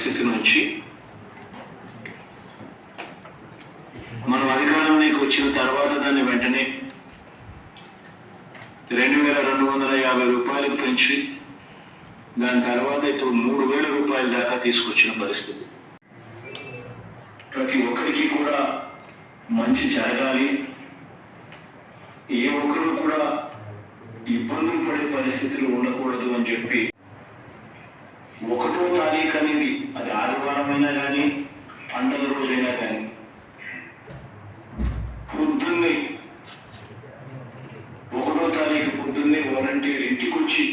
పరిస్థితి నుంచి మనం అధికారంలోకి వచ్చిన తర్వాత దాన్ని వెంటనే రెండు వేల రెండు వందల యాభై రూపాయలకు పెంచి దాని తర్వాత ఇప్పుడు మూడు వేల రూపాయల దాకా తీసుకొచ్చిన పరిస్థితి. ప్రతి ఒక్కరికి కూడా మంచి జరగాలి. ఏ ఒక్కరు కూడా ఇబ్బందులు పడే పరిస్థితులు ఉండకూడదు అని చెప్పి ఒకటో అనేది అది ఆదివారమైనా కానీ పండగ రోజైనా కానీ పొద్దున్నే ఒకటో తారీఖు పొద్దున్నే వాలంటీర్ ఇంటికి వచ్చి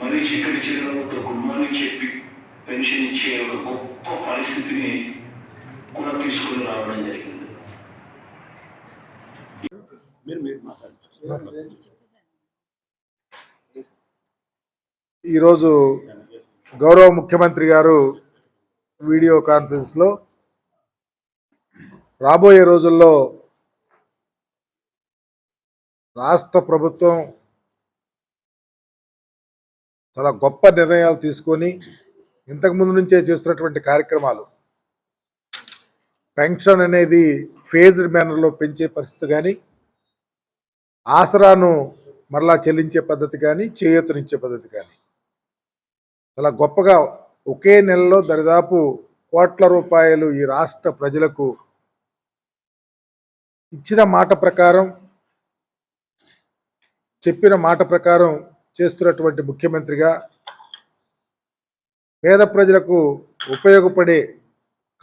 మరీ చీకటి చిరునవ్వుతో గుడ్ మార్నింగ్ చెప్పి పెన్షన్ ఇచ్చే ఒక గొప్ప పరిస్థితిని కూడా తీసుకుని రావడం జరిగింది. ఈరోజు గౌరవ ముఖ్యమంత్రి గారు వీడియో కాన్ఫరెన్స్లో రాబోయే రోజుల్లో రాష్ట్ర ప్రభుత్వం చాలా గొప్ప నిర్ణయాలు తీసుకొని ఇంతకుముందు నుంచే చేస్తున్నటువంటి కార్యక్రమాలు. పెన్షన్ అనేది ఫేజ్డ్ మేనర్లో పెంచే పరిస్థితి కానీ ఆసరాను మరలా చెల్లించే పద్ధతి కానీ చేయూతనిచ్చే పద్ధతి కానీ చాలా గొప్పగా ఒకే నెలలో దరిదాపు కోట్ల రూపాయలు ఈ రాష్ట్ర ప్రజలకు ఇచ్చిన మాట ప్రకారం చెప్పిన మాట ప్రకారం చేస్తున్నటువంటి ముఖ్యమంత్రిగా పేద ప్రజలకు ఉపయోగపడే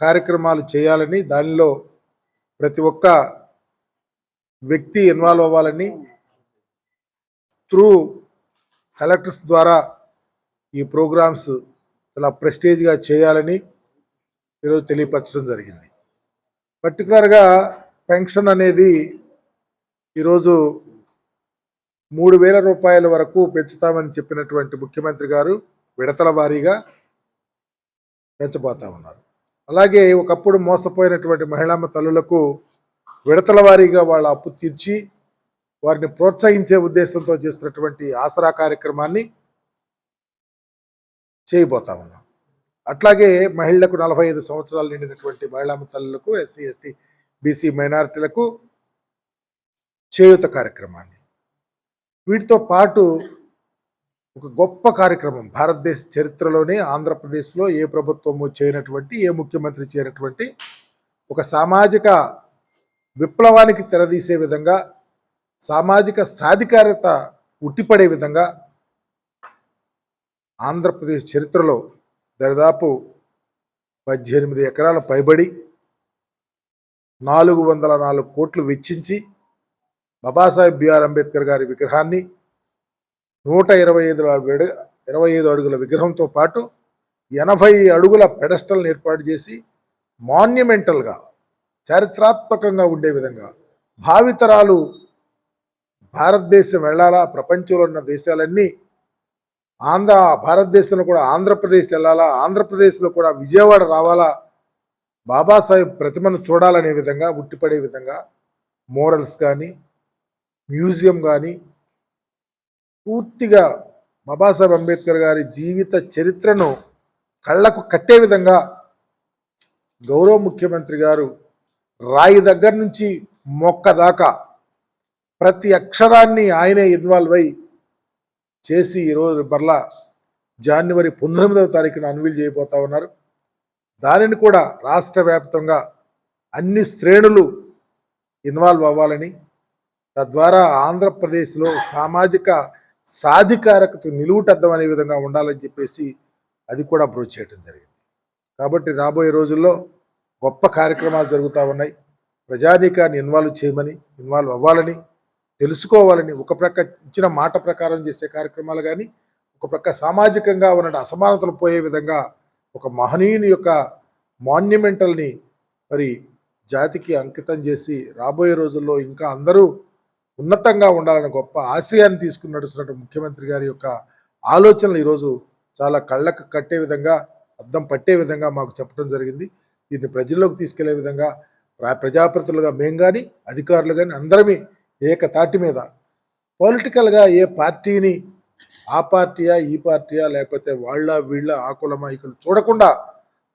కార్యక్రమాలు చేయాలని దానిలో ప్రతి ఒక్క వ్యక్తి ఇన్వాల్వ్ అవ్వాలని త్రూ కలెక్టర్స్ ద్వారా ఈ ప్రోగ్రామ్స్ చాలా ప్రెస్టేజ్గా చేయాలని ఈరోజు తెలియపరచడం జరిగింది. పర్టికులర్గా పెన్షన్ అనేది ఈరోజు మూడు వేల రూపాయల వరకు పెంచుతామని చెప్పినటువంటి ముఖ్యమంత్రి గారు విడతల వారీగా పెంచబోతా ఉన్నారు. అలాగే ఒకప్పుడు మోసపోయినటువంటి మహిళామ తల్లులకు విడతల వారీగా వాళ్ళ అప్పు తీర్చి వారిని ప్రోత్సహించే ఉద్దేశంతో చేస్తున్నటువంటి ఆసరా కార్యక్రమాన్ని చేయబోతా ఉన్నాం అట్లాగే మహిళలకు నలభై ఐదు సంవత్సరాలు నిండినటువంటి మహిళా తల్లులకు ఎస్సీ ఎస్టీ బీసీ మైనారిటీలకు చేయూత కార్యక్రమాన్ని. వీటితో పాటు ఒక గొప్ప కార్యక్రమం భారతదేశ చరిత్రలోనే ఆంధ్రప్రదేశ్లో ఏ ప్రభుత్వము చేయనటువంటి ఏ ముఖ్యమంత్రి చేయనటువంటి ఒక సామాజిక విప్లవానికి తెరదీసే విధంగా సామాజిక సాధికారత ఉట్టిపడే విధంగా ఆంధ్రప్రదేశ్ చరిత్రలో దరిదాపు పద్దెనిమిది ఎకరాల పైబడి నాలుగు వందల నాలుగు కోట్లు వెచ్చించి బాబాసాహెబ్ బిఆర్ అంబేద్కర్ గారి విగ్రహాన్ని నూట ఇరవై ఐదు ఇరవై ఐదు అడుగుల విగ్రహంతో పాటు ఎనభై అడుగుల పెడస్టల్ని ఏర్పాటు చేసి మాన్యుమెంటల్గా చారిత్రాత్మకంగా ఉండే విధంగా భావితరాలు భారతదేశం వెళ్ళాలా ప్రపంచంలో ఉన్న దేశాలన్నీ ఆంధ్ర భారతదేశంలో కూడా ఆంధ్రప్రదేశ్ వెళ్ళాలా? ఆంధ్రప్రదేశ్లో కూడా విజయవాడ రావాలా? బాబాసాహెబ్ ప్రతిమను చూడాలనే విధంగా ఉట్టిపడే విధంగా మోరల్స్ కానీ మ్యూజియం కానీ పూర్తిగా బాబాసాహెబ్ అంబేద్కర్ గారి జీవిత చరిత్రను కళ్ళకు కట్టే విధంగా గౌరవ ముఖ్యమంత్రి గారు రాయి దగ్గర నుంచి మొక్క దాకా ప్రతి అక్షరాన్ని ఆయనే ఇన్వాల్వ్ అయి చేసి ఈరోజు మరలా జనవరి పంతొమ్మిదవ తారీఖున అన్వీల్ చేయబోతా ఉన్నారు. దానిని కూడా రాష్ట్ర వ్యాప్తంగా అన్ని శ్రేణులు ఇన్వాల్వ్ అవ్వాలని తద్వారా ఆంధ్రప్రదేశ్లో సామాజిక సాధికారకత నిలువుటద్దం అనే విధంగా ఉండాలని చెప్పేసి అది కూడా అప్రోచ్ చేయడం జరిగింది. కాబట్టి రాబోయే రోజుల్లో గొప్ప కార్యక్రమాలు జరుగుతూ ఉన్నాయి. ప్రజానీకాన్ని ఇన్వాల్వ్ చేయమని ఇన్వాల్వ్ అవ్వాలని తెలుసుకోవాలని ఒక ప్రక్క ఇచ్చిన మాట ప్రకారం చేసే కార్యక్రమాలు కానీ ఒక ప్రక్క సామాజికంగా ఉన్న అసమానతలు పోయే విధంగా ఒక మహనీయుని యొక్క మాన్యుమెంటల్ని మరి జాతికి అంకితం చేసి రాబోయే రోజుల్లో ఇంకా అందరూ ఉన్నతంగా ఉండాలని గొప్ప ఆశయాన్ని తీసుకుని నడుస్తున్న ముఖ్యమంత్రి గారి యొక్క ఆలోచనలు ఈరోజు చాలా కళ్ళకు కట్టే విధంగా అద్దం పట్టే విధంగా మాకు చెప్పడం జరిగింది. దీన్ని ప్రజల్లోకి తీసుకెళ్ళే విధంగా ప్ర- ప్రజాప్రతినిధులుగా మేము కానీ అధికారులు కానీ అందరమే ఏకతాటి మీద. పొలిటికల్గా ఏ పార్టీని ఆ పార్టీయా ఈ పార్టీయా లేకపోతే వాళ్ళ వీళ్ళ ఆ ఇక్కడ చూడకుండా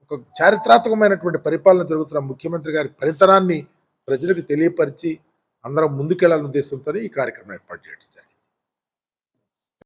ఒక చారిత్రాత్మకమైనటువంటి పరిపాలన జరుగుతున్న ముఖ్యమంత్రి గారి పరితనాన్ని ప్రజలకు తెలియపరిచి అందరం ముందుకెళ్ళాలనే ఉద్దేశంతో ఈ కార్యక్రమం ఏర్పాటు చేయడం జరిగింది.